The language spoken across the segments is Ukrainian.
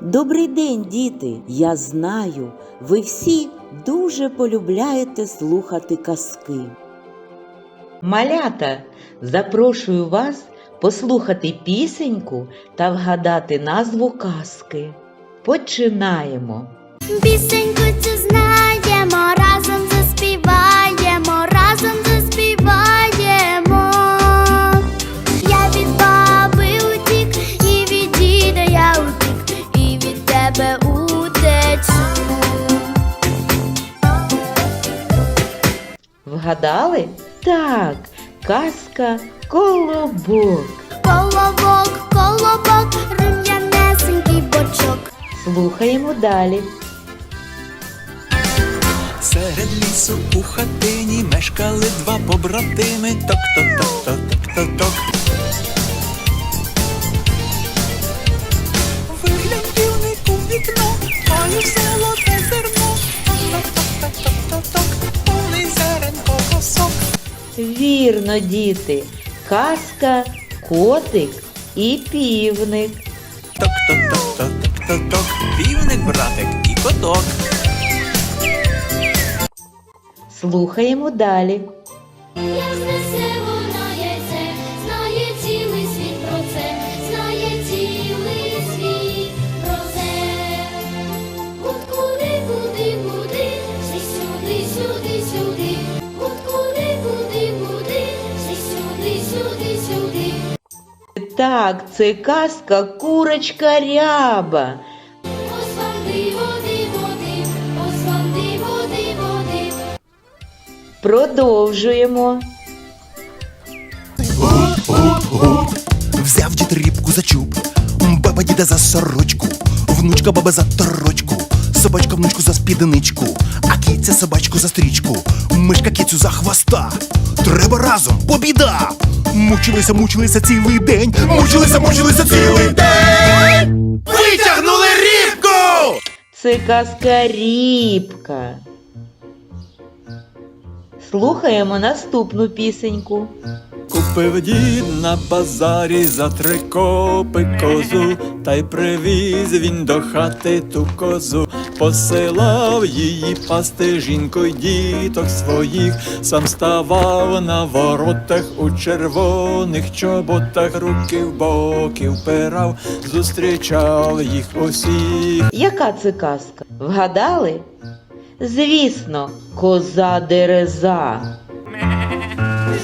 Добрий день, діти! Я знаю, ви всі дуже полюбляєте слухати казки. Малята, запрошую вас послухати пісеньку та вгадати назву казки. Починаємо. Пісеньку цю знаємо, разом заспіваємо, разом заспіваємо. Я від баби утік, і від діда я утік, і від тебе утечу. Вгадали? Так, казка колобок. Колобок, колобок, рум'янесенький бочок. Слухаємо далі. Серед лісу у хатині мешкали два побратими. Ток-ток-ток-ток-ток-ток. Виглянь півник у вікно, маю золоте зерно. Ток-ток-ток-ток-ток-ток. Повний зеренко косок. Вірно, діти. Казка, котик і півник. Ток-ток-ток-ток-ток-ток. Слухаємо далі. Як знесе вона яйце, знає цілий світ про це, знає цілий світ про це. От куди, куди, куди, всі сюди, сюди, сюди. От куди, куди, куди, всі сюди, сюди, сюди. Так, це казка курочка ряба. Продовжуємо. Взяв дід рібку за чуб, баба діда за сорочку, внучка баба за торочку, собачка внучку за спідничку, а киця собачку за стрічку, мишка кицю за хвоста. Треба разом, побіда! Мучилися, мучилися цілий день, мучилися, мучилися цілий день! Витягнули рібку! Це казка рібка. Слухаємо наступну пісеньку. Купив дід на базарі за три копи козу, та й привіз він до хати ту козу, посилав її пасти жінку й діток своїх, сам ставав на воротах у червоних чоботах, руки в боки впирав, зустрічав їх усіх. Яка це казка? Вгадали? Звісно, коза дереза.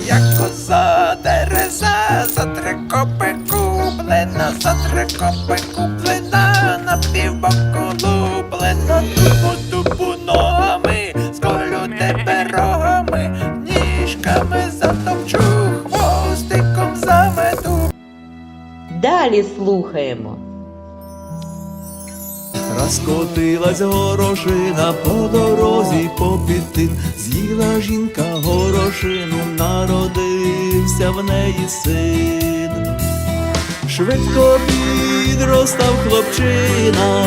Як коза дереза, за три копи куплена, за три копи куплена, на півбоку луплена, тупу тупу ногами, сколю тебе рогами, ніжками затопчу, хвостиком замету. Далі слухаємо. Розкотилась горошина по дорозі попід тин, з'їла жінка горошину, народився в неї син. Швидко підростав хлопчина,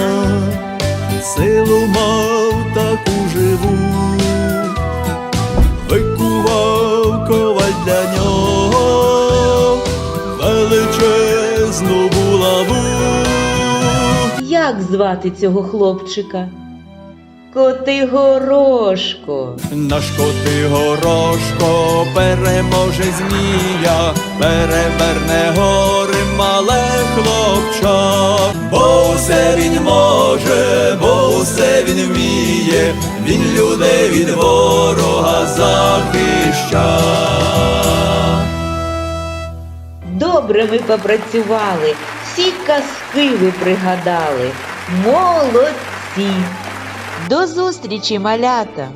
силу мав таку живу, Як звати цього хлопчика? Котигорошко. Наш коти горошко переможе змія, переверне гори мале хлопча, бо усе він може, бо усе він вміє, він людей від ворога захища. Добре ми попрацювали, всі казки ви пригадали. Молодці! До зустрічі, малята!